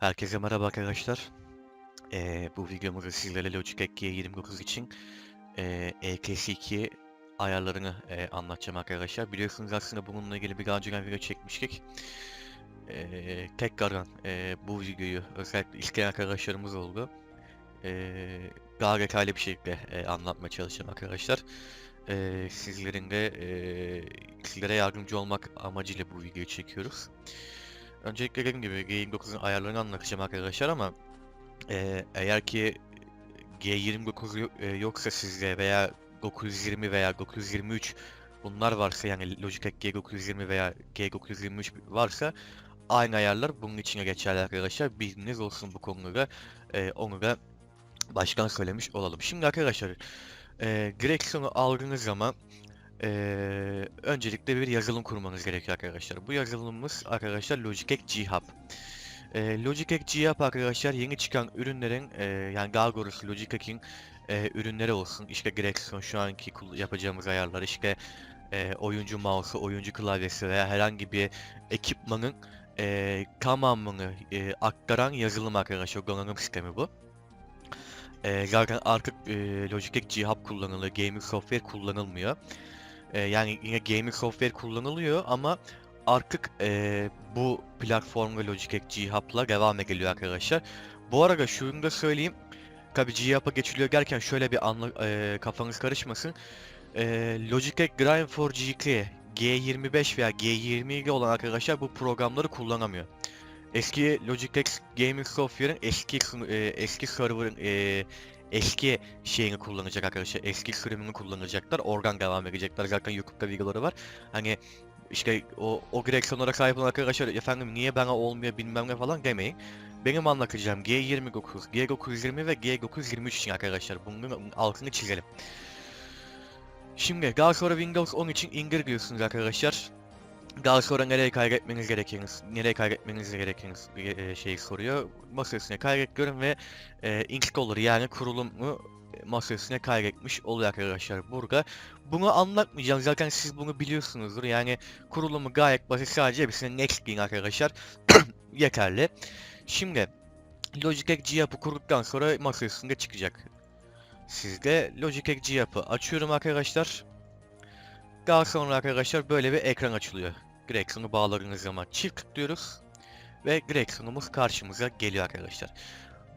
Herkese merhaba arkadaşlar. Ee, bu videomuzda sizlere Logitech G29 için ee, EKS2 ayarlarını ee, anlatacağım arkadaşlar. Biliyorsunuz aslında bununla ilgili bir daha önceden video çekmiştik. Ee, tekrardan ee, bu videoyu özellikle isteyen arkadaşlarımız oldu. Ee, daha detaylı bir şekilde ee, anlatmaya çalışacağım arkadaşlar. Ee, sizlerin de ee, sizlere yardımcı olmak amacıyla bu videoyu çekiyoruz. Öncelikle dediğim gibi G29'un ayarlarını anlatacağım arkadaşlar ama eee, eğer ki G29 yo- e, yoksa sizde veya 920 veya 923 bunlar varsa yani Logitech G920 veya G923 varsa aynı ayarlar bunun içine geçerli arkadaşlar. Bilginiz olsun bu konuda. Eee, onu da baştan söylemiş olalım. Şimdi arkadaşlar eee direksiyonu aldığınız zaman Eee, öncelikle bir yazılım kurmanız gerekiyor arkadaşlar. Bu yazılımımız arkadaşlar Logitech G Hub. Eee, Logitech G Hub arkadaşlar yeni çıkan ürünlerin eee, yani daha doğrusu Logitech'in eee, ürünleri olsun. İşte direksiyon şu anki yapacağımız ayarlar işte eee, oyuncu mouse'u, oyuncu klavyesi veya herhangi bir ekipmanın eee, tamamını eee, aktaran yazılım arkadaşlar. Donanım sistemi bu. Eee, zaten artık eee, Logitech G Hub kullanılıyor. Gaming software kullanılmıyor. Ee, yani yine gaming software kullanılıyor ama artık ee, bu platformda Logitech G Hub'la devam ediliyor arkadaşlar. Bu arada şunu da söyleyeyim. Tabi G Hub'a geçiliyor derken şöyle bir anla, ee, kafanız karışmasın. Ee, Logitech Grind for G2, G25 veya G22 olan arkadaşlar bu programları kullanamıyor. Eski Logitech Gaming Software'ın eski ee, eski server'ın ee, eski şeyini kullanacak arkadaşlar. Eski sürümünü kullanacaklar. Oradan devam edecekler. Zaten YouTube'da videoları var. Hani işte o, o direksiyonlara sahip olan arkadaşlar efendim niye bana olmuyor bilmem ne falan demeyin. Benim anlatacağım G29, G920 ve G923 için arkadaşlar. Bunun altını çizelim. Şimdi daha sonra Windows 10 için indirgiyorsunuz arkadaşlar. Sonra nereye kaydetmeniz gerekeniz, nereye kaydetmeniz gerekeniz bir e, şey soruyor. Masa üstüne kaydediyorum ve e, installer yani kurulumu e, masa üstüne kaydetmiş oluyor arkadaşlar burada. Bunu anlatmayacağım zaten siz bunu biliyorsunuzdur yani kurulumu gayet basit sadece hepsine next deyin arkadaşlar yeterli. Şimdi Logitech G App'ı kurduktan sonra masa üstünde çıkacak. Sizde Logitech G App'ı açıyorum arkadaşlar. Daha sonra arkadaşlar böyle bir ekran açılıyor. Direksiyonu bağladığınız zaman çift tıklıyoruz ve direksiyonumuz karşımıza geliyor arkadaşlar.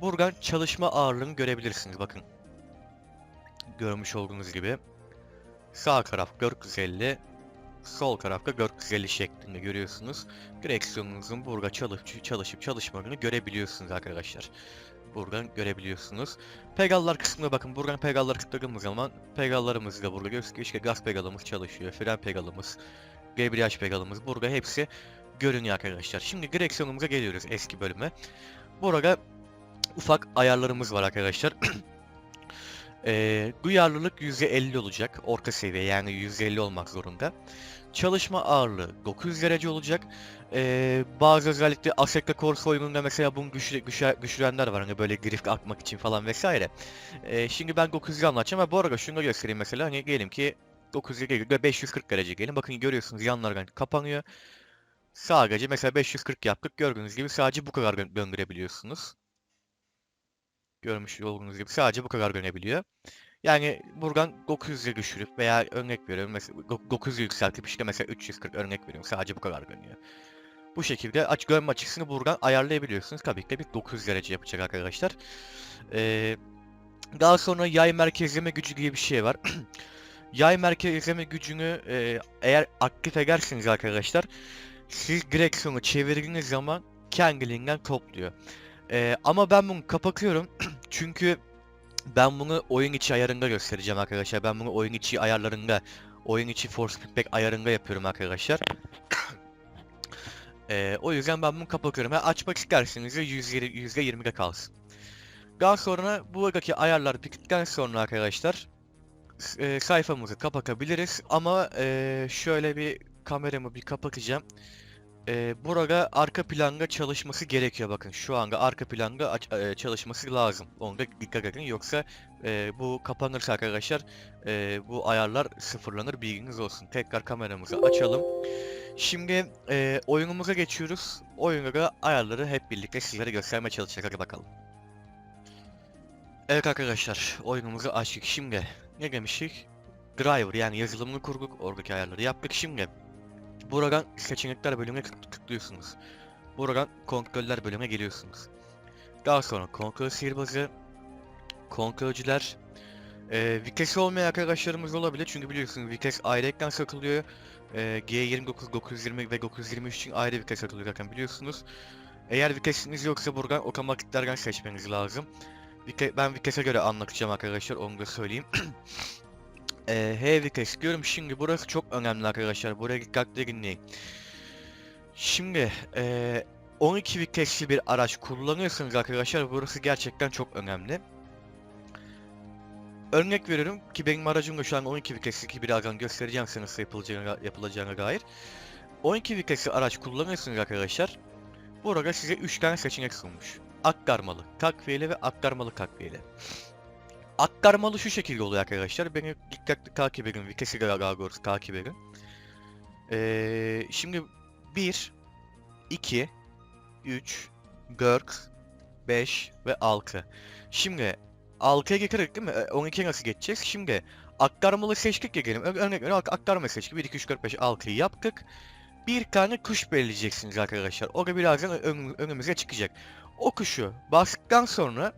Buradan çalışma ağırlığını görebilirsiniz bakın. Görmüş olduğunuz gibi. Sağ taraf 450, sol tarafta 450 şeklinde görüyorsunuz. Direksiyonunuzun burada çalışıp çalışıp çalışmadığını görebiliyorsunuz arkadaşlar. Buradan görebiliyorsunuz. Pedallar kısmına bakın. Buradan pedalları tıkladığımız zaman pedallarımız da burada gözüküyor. İşte gaz pedalımız çalışıyor. Fren pedalımız, debriyaj pedalımız burada hepsi görünüyor arkadaşlar. Şimdi direksiyonumuza geliyoruz eski bölüme. Burada ufak ayarlarımız var arkadaşlar. Eee duyarlılık %50 olacak. Orta seviye yani %50 olmak zorunda. Çalışma ağırlığı 900 derece olacak. Eee, bazı özellikle Assetto Corsa oyununda mesela bunu güçlü, güçe, güçlenenler var hani böyle drift atmak için falan vesaire. Eee, şimdi ben 900'ü anlatacağım ama bu arada şunu da göstereyim mesela hani diyelim ki 900'e gelin ve 540 derece gelin. Bakın görüyorsunuz yanlardan kapanıyor. Sadece mesela 540 yaptık. Gördüğünüz gibi sadece bu kadar dö- döndürebiliyorsunuz. Görmüş olduğunuz gibi sadece bu kadar dönebiliyor. Yani buradan 900'e düşürüp veya örnek veriyorum mesela 900'ü yükseltip işte mesela 340 örnek veriyorum sadece bu kadar dönüyor. Bu şekilde aç görme açısını buradan ayarlayabiliyorsunuz. Tabii ki de bir 900 derece yapacak arkadaşlar. Ee, daha sonra yay merkezleme gücü diye bir şey var. yay merkezleme gücünü e, eğer aktif ederseniz arkadaşlar siz direksiyonu çevirdiğiniz zaman kendiliğinden topluyor. Ee, ama ben bunu kapatıyorum çünkü ben bunu oyun içi ayarında göstereceğim arkadaşlar. Ben bunu oyun içi ayarlarında, oyun içi force feedback ayarında yapıyorum arkadaşlar. Ee, o yüzden ben bunu kapatıyorum. Ha, açmak isterseniz de %20 %20'de kalsın. Daha sonra buradaki ayarlar bittikten sonra arkadaşlar e, sayfamızı kapatabiliriz ama e, şöyle bir kameramı bir kapatacağım. e, burada arka planda çalışması gerekiyor bakın. Şu anda arka planda e, çalışması lazım. Onu da dikkat edin yoksa e, bu kapanırsa arkadaşlar e, bu ayarlar sıfırlanır bilginiz olsun. Tekrar kameramızı açalım. Şimdi e, oyunumuza geçiyoruz. Oyunda ayarları hep birlikte sizlere göstermeye çalışacağız. Hadi bakalım. Evet arkadaşlar oyunumuzu açtık. Şimdi ne demiştik? Driver yani yazılımını kurduk. Oradaki ayarları yaptık. Şimdi buradan seçenekler bölümüne tık- tıklıyorsunuz. Buradan kontroller bölümüne geliyorsunuz. Daha sonra kontrol sihirbazı, kontrolcüler, e, vites olmayan arkadaşlarımız olabilir çünkü biliyorsunuz vites ayrı ekran satılıyor. E, G29, 920 ve 923 için ayrı vites satılıyor zaten biliyorsunuz. Eğer vitesiniz yoksa buradan otomatiklerden seçmeniz lazım. Vite- ben vitese göre anlatacağım arkadaşlar onu da söyleyeyim. Eee H vites diyorum. Şimdi burası çok önemli arkadaşlar. Buraya dikkatli dinleyin. Şimdi eee 12 vitesli bir araç kullanıyorsanız arkadaşlar burası gerçekten çok önemli. Örnek veriyorum ki benim aracım da şu an 12 vitesli ki birazdan göstereceğim size nasıl yapılacağına, yapılacağına dair. 12 vitesli araç kullanıyorsunuz arkadaşlar. Burada size 3 tane seçenek sunmuş. Aktarmalı, takviyeli ve aktarmalı takviyeli. Aktarmalı şu şekilde oluyor arkadaşlar. Beni dikkatli takip edin. Vitesi daha doğrusu takip edin. Ee, şimdi 1, 2, 3, 4, 5 ve 6. Şimdi 6'ya getirdik değil mi? Ee, 12'ye nasıl geçeceğiz? Şimdi aktarmalı seçtik ya gelin. Ör- Örnek veriyorum aktarma seçtik. 1, 2, 3, 4, 5, 6'yı yaptık. Bir tane kuş belirleyeceksiniz arkadaşlar. O da birazdan ön- önümüze çıkacak. O kuşu bastıktan sonra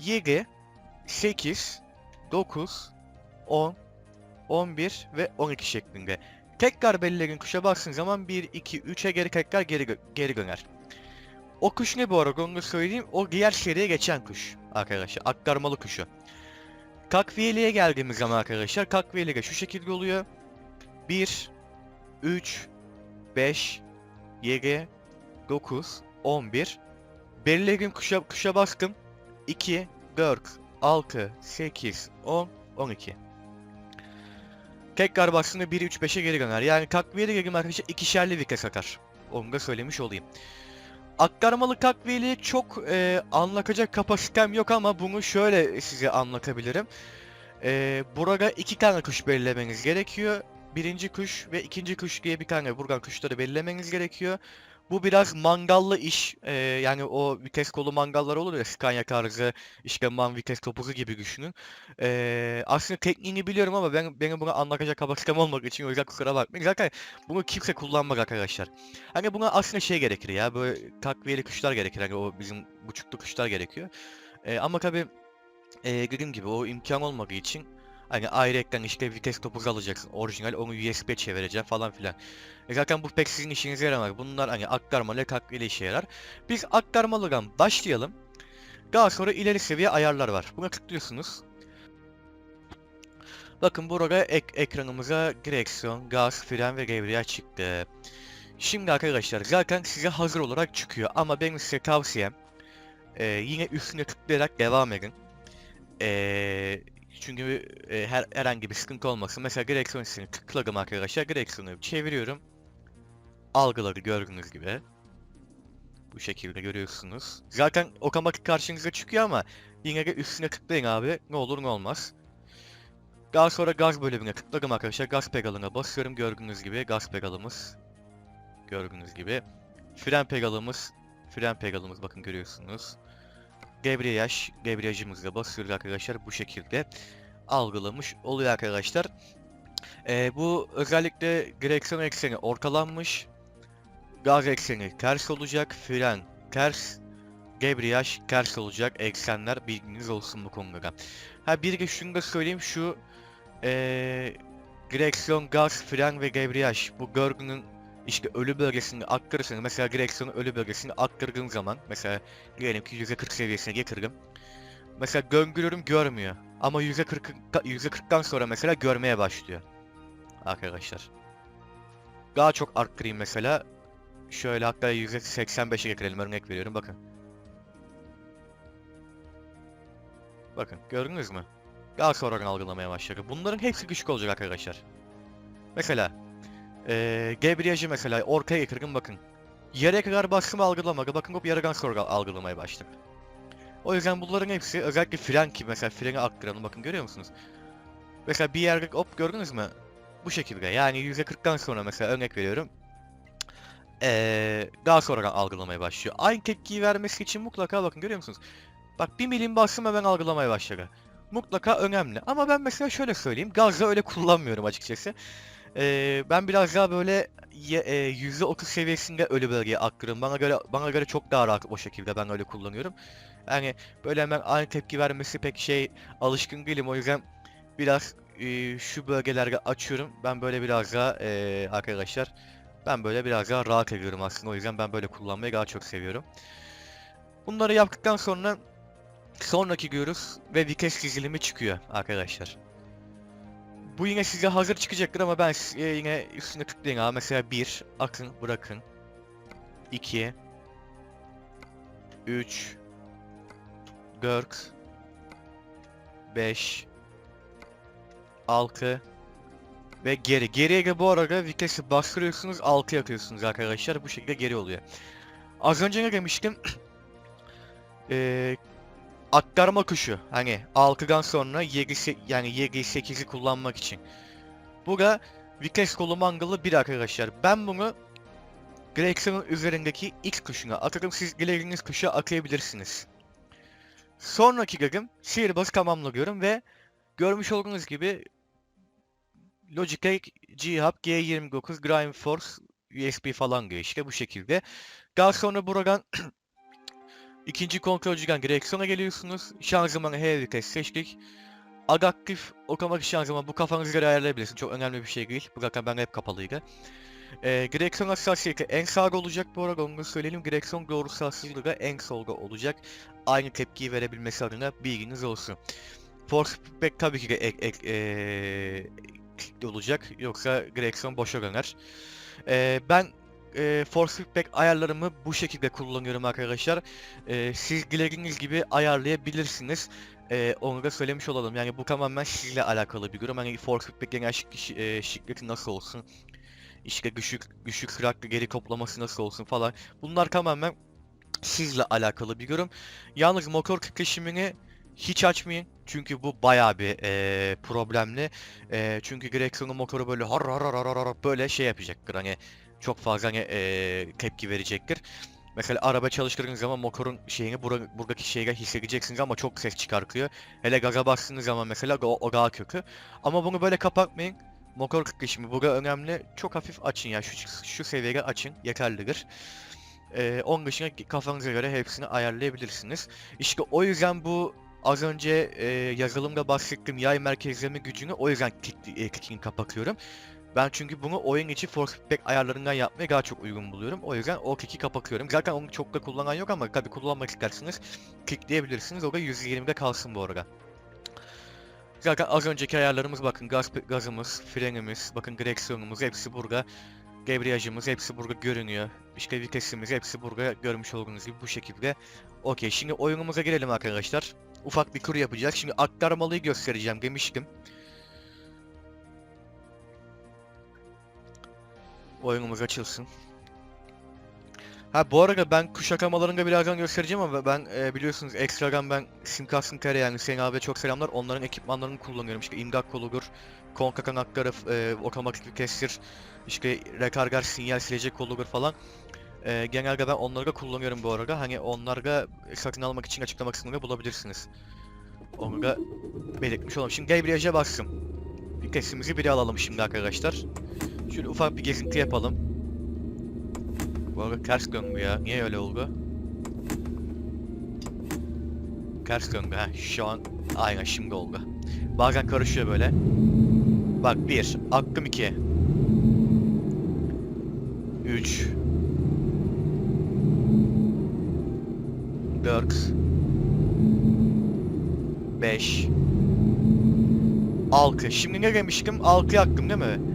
7, 8, 9, 10, 11 ve 12 şeklinde. Tekrar belirleyen kuşa baktığın zaman 1, 2, 3'e geri tekrar geri, geri döner. O kuş ne bu arada onu söyleyeyim. O diğer seriye geçen kuş arkadaşlar. Aktarmalı kuşu. Takviyeliğe geldiğimiz zaman arkadaşlar takviyeliğe şu şekilde oluyor. 1, 3, 5, 7, 9, 11. Belirleyen kuşa, kuşa bastım. 2, 4, 6, 8, 10, 12. Tekrar bastığında 1, 3, 5'e geri döner. Yani takviyeli geldim arkadaşlar ikişerli vites akar. Onu da söylemiş olayım. Aktarmalı takviyeliği çok e, anlatacak kapasitem yok ama bunu şöyle size anlatabilirim. E, burada iki tane kuş belirlemeniz gerekiyor. Birinci kuş ve ikinci kuş diye bir tane buradan kuşları belirlemeniz gerekiyor. Bu biraz mangallı iş. Ee, yani o vites kolu mangallar olur ya Scania tarzı işte man vites topuzu gibi düşünün. Ee, aslında tekniğini biliyorum ama ben benim buna anlatacak kapasitem olmadığı için o yüzden kusura bakmayın. Zaten bunu kimse kullanmaz arkadaşlar. Hani buna aslında şey gerekir ya böyle takviyeli kuşlar gerekir. Hani o bizim buçuklu kuşlar gerekiyor. Ee, ama tabii e, dediğim gibi o imkan olmadığı için hani ayrıyetten işte vites topuzu alacaksın orijinal onu USB çevireceksin falan filan. E zaten bu pek sizin işinize yaramaz. Bunlar hani aktarmalı takviyeli işe yarar. Biz aktarmalıdan başlayalım. Daha sonra ileri seviye ayarlar var. Buna tıklıyorsunuz. Bakın burada ek ekranımıza direksiyon, gaz, fren ve debriyaj çıktı. Şimdi arkadaşlar zaten size hazır olarak çıkıyor ama benim size tavsiyem e, yine üstüne tıklayarak devam edin. E, çünkü e, her herhangi bir sıkıntı olmasın. Mesela direksiyon sesini tıkladım arkadaşlar. Direksiyonu çeviriyorum. Algıları gördüğünüz gibi. Bu şekilde görüyorsunuz. Zaten otomatik karşınıza çıkıyor ama yine de üstüne tıklayın abi. Ne olur ne olmaz. Daha sonra gaz bölümüne tıkladım arkadaşlar. Gaz pedalına basıyorum gördüğünüz gibi. Gaz pedalımız. Gördüğünüz gibi. Fren pedalımız. Fren pedalımız bakın görüyorsunuz. Debriyaj. Debriyajımızla basıyoruz arkadaşlar. Bu şekilde algılamış oluyor arkadaşlar. Ee, bu özellikle direksiyon ekseni ortalanmış. Gaz ekseni ters olacak. Fren ters. Debriyaj ters olacak. Eksenler bilginiz olsun bu konuda. Ha bir de şunu da söyleyeyim şu ee, direksiyon, gaz, fren ve debriyaj bu görgünün işte ölü bölgesini aktarırsanız mesela direksiyonu ölü bölgesini aktarırdığım zaman mesela diyelim ki %40 seviyesine getirdim. Mesela döngülürüm görmüyor. Ama %40 %40'tan sonra mesela görmeye başlıyor. Arkadaşlar. Daha çok arttırayım mesela. Şöyle hatta %85'e getirelim örnek veriyorum bakın. Bakın gördünüz mü? Daha sonradan algılamaya başladı. Bunların hepsi küçük olacak arkadaşlar. Mesela Ee, Gabriel'i mesela ortaya getirdim bakın. Yere kadar bastım algılamadı. Bakın hop yarıdan sonra algılamaya başladı. O yüzden bunların hepsi özellikle fren mesela freni aktaralım bakın görüyor musunuz? Mesela bir yerde hop gördünüz mü? Bu şekilde yani %40'dan sonra mesela örnek veriyorum. Ee, daha sonradan algılamaya başlıyor. Aynı tepkiyi vermesi için mutlaka bakın görüyor musunuz? Bak bir milim bastım hemen algılamaya başladı. Mutlaka önemli. Ama ben mesela şöyle söyleyeyim. Gazla öyle kullanmıyorum açıkçası. Ee, ben biraz daha böyle e, %30 seviyesinde ölü bölgeye aktarıyorum. Bana göre bana göre çok daha rahat o şekilde ben öyle kullanıyorum. Yani böyle hemen aynı tepki vermesi pek şey alışkın değilim. O yüzden biraz e, şu bölgelerde açıyorum. Ben böyle biraz daha e, arkadaşlar ben böyle biraz daha rahat ediyorum aslında. O yüzden ben böyle kullanmayı daha çok seviyorum. Bunları yaptıktan sonra sonraki görüş ve vites dizilimi çıkıyor arkadaşlar. Bu yine size hazır çıkacaktır ama ben size yine üstüne tıklayın abi. Mesela 1, akın, bırakın. 2, 3, 4, 5, 6 ve geri. Geriye de bu arada vitesi bastırıyorsunuz, 6 yapıyorsunuz arkadaşlar. Bu şekilde geri oluyor. Az önce ne demiştim? Eee aktarma kuşu. Hani 6'dan sonra 7 se- yani 7 8'i kullanmak için. Bu da vites kolu mangalı bir arkadaşlar. Ben bunu direksiyonun üzerindeki X kuşuna atarım. Siz dilediğiniz kuşa atayabilirsiniz. Sonraki gagım sihirbazı tamamlıyorum ve görmüş olduğunuz gibi Logitech G-Hub G29 Grime Force USB falan diyor bu şekilde. Daha sonra buradan ikinci kontrolcüden direksiyona geliyorsunuz. Şanzımanı H vites seçtik. Adaptif otomatik şanzıman bu kafanıza göre ayarlayabilirsiniz. Çok önemli bir şey değil. Bu zaten ben hep kapalıydı. Ee, direksiyon hassasiyeti en sağda olacak bu arada onu söyleyelim. Direksiyon doğrusu hassasiyeti de en solda olacak. Aynı tepkiyi verebilmesi adına bilginiz olsun. Force feedback tabii ki de ek, ek, kilitli olacak. Yoksa direksiyon boşa döner. Ee, ben e, force feedback ayarlarımı bu şekilde kullanıyorum arkadaşlar. Ee, siz dilediğiniz gibi ayarlayabilirsiniz. Ee, onu da söylemiş olalım. Yani bu tamamen sizle alakalı bir durum. Hani force feedback genel şi- e, şiddeti nasıl olsun? İşte düşük düşük süratli geri toplaması nasıl olsun falan. Bunlar tamamen sizle alakalı bir durum. Yalnız motor titreşimini hiç açmayın. Çünkü bu bayağı bir eee, problemli. Eee, çünkü direksiyonu motoru böyle har har har har har böyle şey yapacaktır. Hani çok fazla hani eee, tepki verecektir. Mesela araba çalıştırdığınız zaman motorun şeyini bura, buradaki şeyle hissedeceksiniz ama çok ses çıkartıyor. Hele gaza bastığınız zaman mesela o, o daha kötü. Ama bunu böyle kapatmayın. Motor titreşimi burada önemli. Çok hafif açın ya şu şu seviyede açın yeterlidir. Ee, onun dışında kafanıza göre hepsini ayarlayabilirsiniz. İşte o yüzden bu az önce e, yazılımda bahsettiğim yay merkezleme gücünü o yüzden kilitli- e, kapatıyorum. Ben çünkü bunu oyun içi force feedback ayarlarından yapmaya daha çok uygun buluyorum. O yüzden o kiki kapatıyorum. Zaten onu çok da kullanan yok ama tabii kullanmak isterseniz kilitleyebilirsiniz. O da 120'de kalsın bu arada. Zaten az önceki ayarlarımız bakın gaz, gazımız, frenimiz, bakın direksiyonumuz hepsi burada. Debriyajımız hepsi burada görünüyor. İşte vitesimiz hepsi burada görmüş olduğunuz gibi bu şekilde. Okey şimdi oyunumuza girelim arkadaşlar. Ufak bir tur yapacağız. Şimdi aktarmalıyı göstereceğim demiştim. Oyunumuz açılsın. Ha bu arada ben kuş akamalarını birazdan göstereceğim ama ben e, biliyorsunuz ekstradan ben Simcast'ın TR yani Hüseyin abiye çok selamlar. Onların ekipmanlarını kullanıyorum. İşte imdat koludur, konka kanatları, e, otomatik vitestir, işte rekargar sinyal silecek koludur falan. E, genelde ben onları da kullanıyorum bu arada. Hani onları da satın almak için açıklama kısmında bulabilirsiniz. Onu da belirtmiş olalım. Şimdi debriyaja bastım. Vitesimizi biri alalım şimdi arkadaşlar. Şöyle ufak bir gezinti yapalım. Bu arada ters döndü ya. Niye öyle oldu? Ters döndü ha. Şu an aynen şimdi oldu. Bazen karışıyor böyle. Bak bir. Aklım iki. Üç. Dört. Beş. Altı. Şimdi ne demiştim? Altı yaktım değil mi?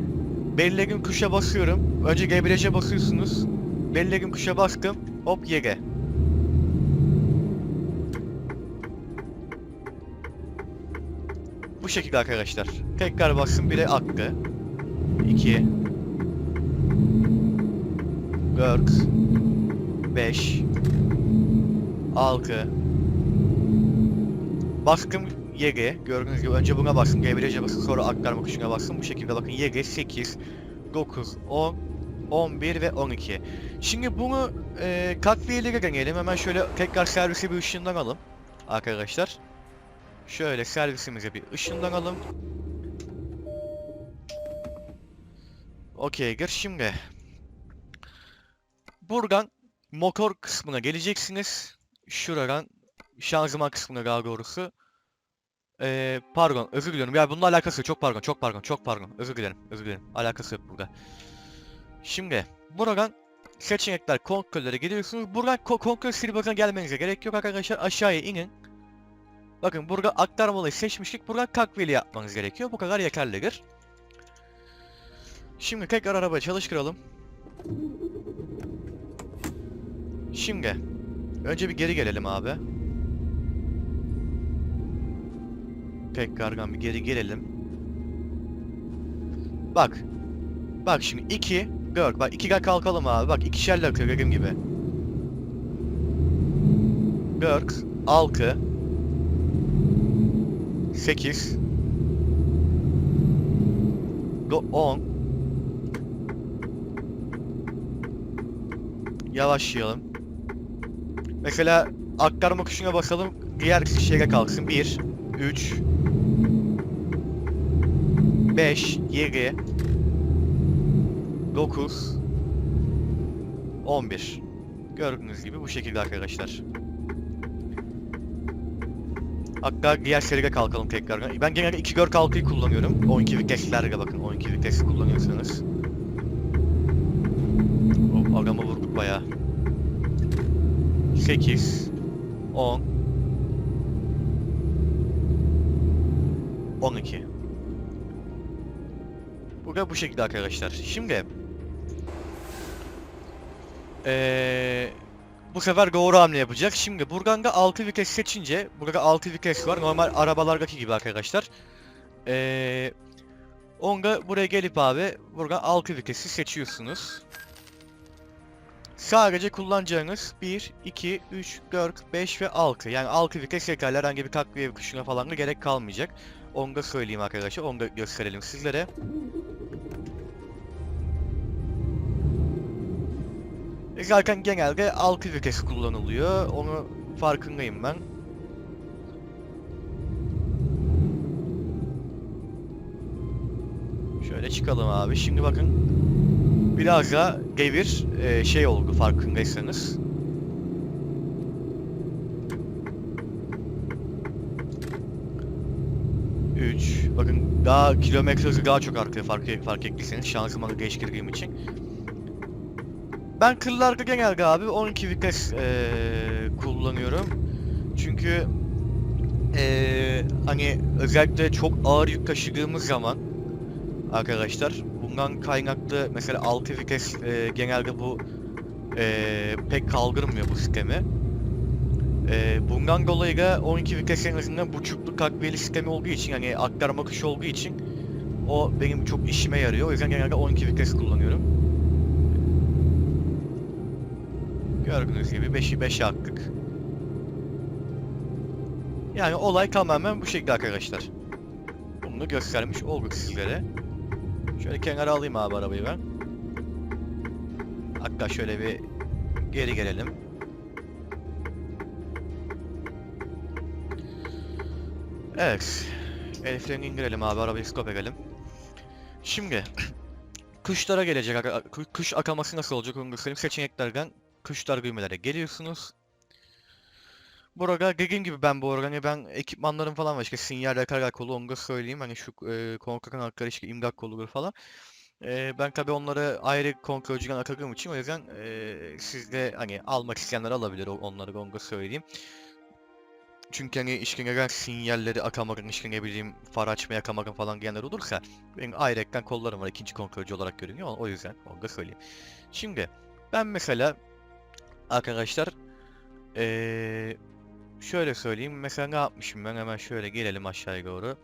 Belleğim kuşa basıyorum. Önce gebreje basıyorsunuz. Belleğim kuşa bastım. Hop yere. Bu şekilde arkadaşlar. Tekrar bastım bile aktı. 2 4 5 6 Bastım YG. Gördüğünüz gibi önce buna bastım. G1'e basın sonra aktarma tuşuna bastım. Bu şekilde bakın YG 8 9 10 11 ve 12. Şimdi bunu e, takviyelere deneyelim. Hemen şöyle tekrar servise bir ışınlanalım. Arkadaşlar. Şöyle servisimize bir ışınlanalım. Okeydir. Şimdi buradan motor kısmına geleceksiniz. Şuradan şanzıman kısmına daha doğrusu. Ee, pardon özür diliyorum. Ya bununla alakası yok. Çok pardon, çok pardon, çok pardon. Özür dilerim, özür dilerim. Alakası yok burada. Şimdi buradan seçenekler kontrollere gidiyorsunuz. Buradan ko kontrol silibasına gelmenize gerek yok arkadaşlar. Aşağıya inin. Bakın burada aktarmalıyı seçmiştik. Buradan takviyeli yapmanız gerekiyor. Bu kadar yeterlidir. Şimdi tekrar arabayı çalıştıralım. Şimdi önce bir geri gelelim abi. Tekrardan bir geri gelelim. Bak. Bak şimdi 2 4 bak 2 kalkalım abi. Bak ikişerle akıyor dediğim gibi. 4 6 8 10 Yavaşlayalım. Mesela aktarma tuşuna basalım. Diğer şeye kalksın. 1 3 5 7 9 11 Gördüğünüz gibi bu şekilde arkadaşlar. Hatta diğer seride kalkalım tekrar. Ben genelde 2 gör kalkıyı kullanıyorum. 12 viteslerle bakın 12 vites kullanıyorsanız. Hop adamı vurduk bayağı. 8 10 12 Da bu şekilde arkadaşlar. Şimdi ee, bu sefer doğru hamle yapacak. Şimdi buradan da 6 vites seçince burada 6 vites var. Normal arabalardaki gibi arkadaşlar. Ee, onda buraya gelip abi buradan 6 vitesi seçiyorsunuz. Sadece kullanacağınız 1, 2, 3, 4, 5 ve 6. Yani 6 vites yeterli. Herhangi bir takviye tuşuna falan da gerek kalmayacak. Onu da söyleyeyim arkadaşlar. Onu da gösterelim sizlere. Zaten genelde 6 vites kullanılıyor. Onu farkındayım ben. Şöyle çıkalım abi. Şimdi bakın. Biraz da devir e, şey oldu farkındaysanız. Üç. Bakın daha kilometre hızı daha çok artıyor fark, fark ettiyseniz şanzımanı değiştirdiğim için. Ben kırlarda genelde abi 12 vites eee, kullanıyorum. Çünkü eee, hani özellikle çok ağır yük taşıdığımız zaman arkadaşlar bundan kaynaklı mesela 6 vites eee, genelde bu eee, pek kaldırmıyor bu sistemi. Eee, bundan dolayı da 12 vites en azından buçukluk takviyeli sistemi olduğu için yani aktarma kışı olduğu için o benim çok işime yarıyor. O yüzden genelde 12 vites kullanıyorum. Gördüğünüz gibi 5'i 5'e attık. Yani olay tamamen bu şekilde arkadaşlar. Bunu göstermiş olduk sizlere. Şöyle kenara alayım abi arabayı ben. Hatta şöyle bir geri gelelim. Evet. Eliflerini indirelim abi arabayı stop edelim. Şimdi kuşlara gelecek. Kuş akaması nasıl olacak onu göstereyim. Seçeneklerden kuşlar düğmelere geliyorsunuz. Burada dediğim gibi ben bu arada hani ben ekipmanlarım falan var işte sinyal yakar kolu onu da söyleyeyim hani şu e, kontrol kanatları işte imdat koludur falan. E, ben tabi onları ayrı kontrolcüden akadığım için o yüzden e, siz hani almak isteyenler alabilir onları da söyleyeyim. Çünkü hani işte neden sinyalleri akamakın işte ne bileyim far açmaya akamakın falan diyenler olursa benim ayrı ekran kollarım var ikinci kontrolcü olarak görünüyor o yüzden onu söyleyeyim. Şimdi ben mesela arkadaşlar eee şöyle söyleyeyim mesela ne yapmışım ben hemen şöyle gelelim aşağıya doğru.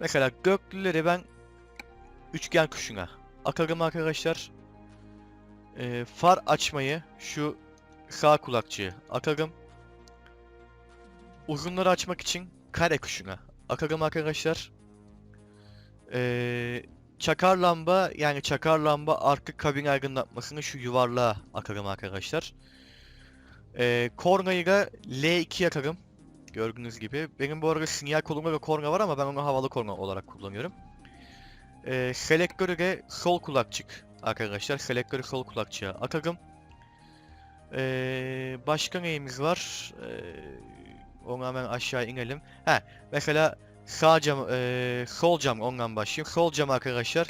Mesela göklüleri ben üçgen kuşuna akarım arkadaşlar. Ee, far açmayı şu sağ kulakçığı akalım. Uzunları açmak için kare kuşuna akalım arkadaşlar. Ee, çakar lamba yani çakar lamba arka kabin aydınlatmasını şu yuvarlığa akalım arkadaşlar. Ee, kornayı da L2 yakarım. Gördüğünüz gibi. Benim bu arada sinyal kolumda ve korna var ama ben onu havalı korna olarak kullanıyorum. Ee, selektörü de sol kulakçık arkadaşlar. Selektörü sol kulakçığa akalım. Ee, başka neyimiz var? Ee, onu hemen aşağı inelim. He, mesela sağ cam, cam ondan başlayayım. Sol cam arkadaşlar.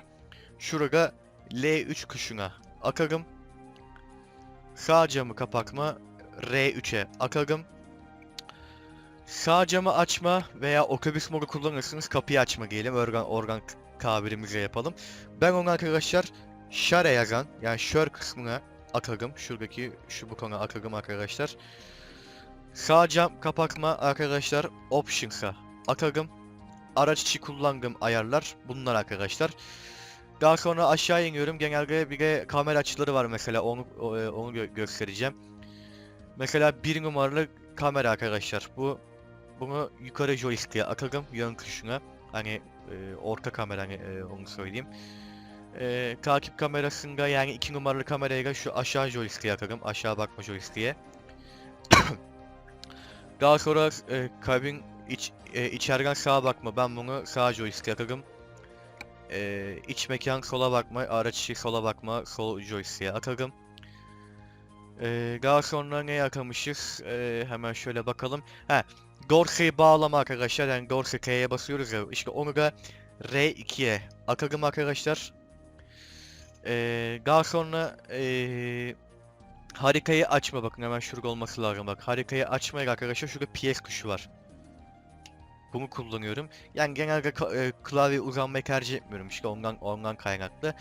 Şurada L3 kuşuna akalım. Sağ camı kapatma R3'e akalım. Sağ camı açma veya otobüs modu kullanırsınız kapıyı açma diyelim. Organ, organ tabirimize yapalım. Ben onu arkadaşlar şare yazan yani şör kısmına akalım. Şuradaki şu butona akalım arkadaşlar. Sağ cam kapatma arkadaşlar options'a akalım. Araç içi kullandığım ayarlar bunlar arkadaşlar. Daha sonra aşağı iniyorum. Genelde bir de kamera açıları var mesela onu e, onu gö- göstereceğim. Mesela bir numaralı kamera arkadaşlar. Bu bunu yukarı joystick'e akalım yön tuşuna. Hani e, orta kamera hani e, onu söyleyeyim. E, takip kamerasında yani iki numaralı kameraya şu aşağı joystick'e akalım. Aşağı bakma joystick'e. Daha sonra e, kabin iç, e, içeriden sağa bakma. Ben bunu sağ joystick'e akalım. E, iç mekan sola bakma. Araç sola bakma. Sol joystick'e akalım. E, daha sonra ne yakamışız? E, hemen şöyle bakalım. Ha, Dorse'yi bağlama arkadaşlar. Yani Dorse K'ye basıyoruz ya. İşte onu da R2'ye akalım arkadaşlar. Ee, daha sonra ee, harikayı açma bakın hemen şurada olması lazım bak. Harikayı açmaya arkadaşlar şurada PS tuşu var. Bunu kullanıyorum. Yani genelde e, klavye uzanmayı tercih etmiyorum işte ondan ondan kaynaklı.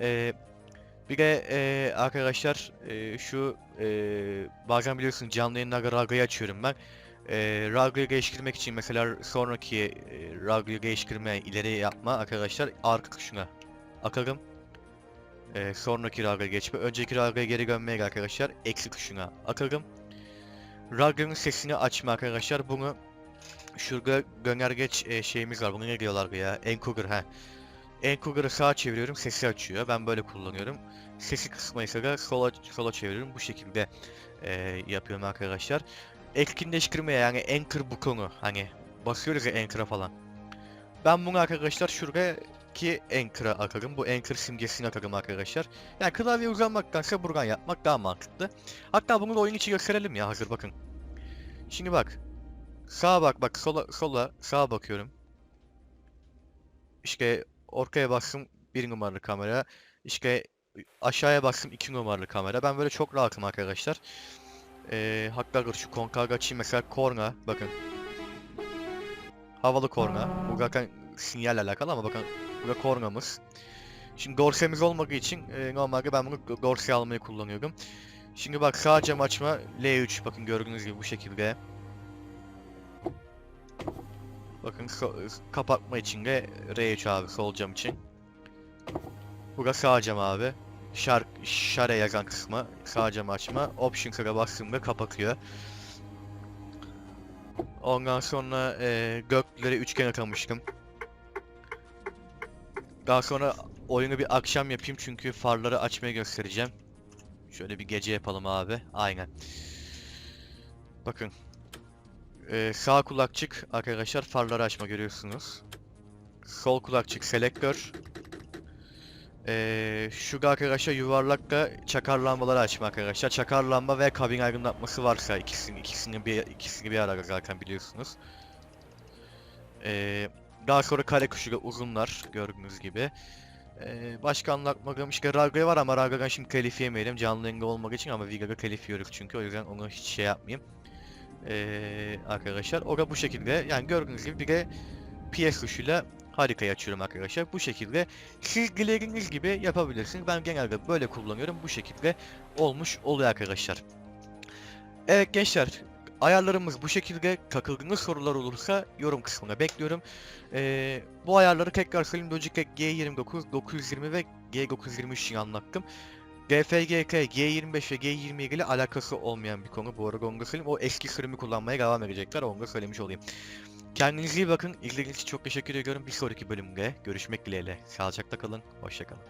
Ee, bir de e, arkadaşlar e, şu e, bazen biliyorsun canlı yayınlarda ragayı açıyorum ben. E, ragayı değiştirmek için mesela sonraki e, ragayı değiştirme ileri yapma arkadaşlar arka tuşuna akalım. E, sonraki ragaya geçme. Önceki ragaya geri dönmeye arkadaşlar eksi tuşuna akalım. Raganın sesini açma arkadaşlar. Bunu şurada göndergeç e, şeyimiz var. Bunu ne diyorlar ya? Encoder ha. Encoder'ı sağa çeviriyorum sesi açıyor. Ben böyle kullanıyorum. Sesi kısmayı ise sola, sola çeviriyorum. Bu şekilde e, yapıyorum arkadaşlar. Etkinleştirmeye yani anchor butonu hani basıyoruz ya anchor'a falan. Ben bunu arkadaşlar şuradaki anchor'a atarım. Bu anchor simgesini atarım arkadaşlar. Yani klavye uzanmaktansa buradan yapmak daha mantıklı. Hatta bunu da oyun içi gösterelim ya hazır bakın. Şimdi bak. Sağa bak bak sola sola sağa bakıyorum. İşte ortaya bastım bir numaralı kamera. İşte aşağıya bastım iki numaralı kamera. Ben böyle çok rahatım arkadaşlar. Ee, hatta şu konkağı açayım mesela korna bakın. Havalı korna. Bu zaten sinyalle alakalı ama bakın burada kornamız. Şimdi dorsemiz olmadığı için e, normalde ben bunu dorse almayı kullanıyorum. Şimdi bak sağ cam açma L3 bakın gördüğünüz gibi bu şekilde. Bakın kapatma için de R3 abi sol cam için. Bu da sağ cam abi. Şark, şare yazan kısmı sağ cam açma. Options'a bastığımda kapatıyor. Ondan sonra e, gökleri üçgen atamıştım. Daha sonra oyunu bir akşam yapayım çünkü farları açmaya göstereceğim. Şöyle bir gece yapalım abi. Aynen. Bakın. Ee, sağ kulakçık arkadaşlar farları açma görüyorsunuz. Sol kulakçık selektör. Ee, şu da arkadaşlar yuvarlakla çakar lambaları açma arkadaşlar. Çakar lamba ve kabin aydınlatması varsa ikisini ikisini bir ikisini bir arada zaten biliyorsunuz. Ee, daha sonra kare kuşu uzunlar gördüğünüz gibi. Ee, başka anlatmadığım işte Raga var ama Raga'dan şimdi telif yemeyelim canlı yayında olmak için ama Viga'da telif yiyoruz çünkü o yüzden onu hiç şey yapmayayım. Ee, arkadaşlar o da bu şekilde yani gördüğünüz gibi bir de PS tuşuyla harikayı açıyorum arkadaşlar. Bu şekilde siz dilediğiniz gibi yapabilirsiniz. Ben genelde böyle kullanıyorum. Bu şekilde olmuş oluyor arkadaşlar. Evet gençler ayarlarımız bu şekilde. Takıldığınız sorular olursa yorum kısmına bekliyorum. Ee, bu ayarları tekrar söyleyeyim. Logitech G29, 920 ve G923 için anlattım. GFGK, G25 ve G27 ile alakası olmayan bir konu. Bu arada onu söyleyeyim. O eski sürümü kullanmaya devam edecekler. Onu söylemiş olayım. Kendinize iyi bakın. İzlediğiniz için çok teşekkür ediyorum. Bir sonraki bölümde görüşmek dileğiyle. Sağlıcakla kalın. Hoşça kalın.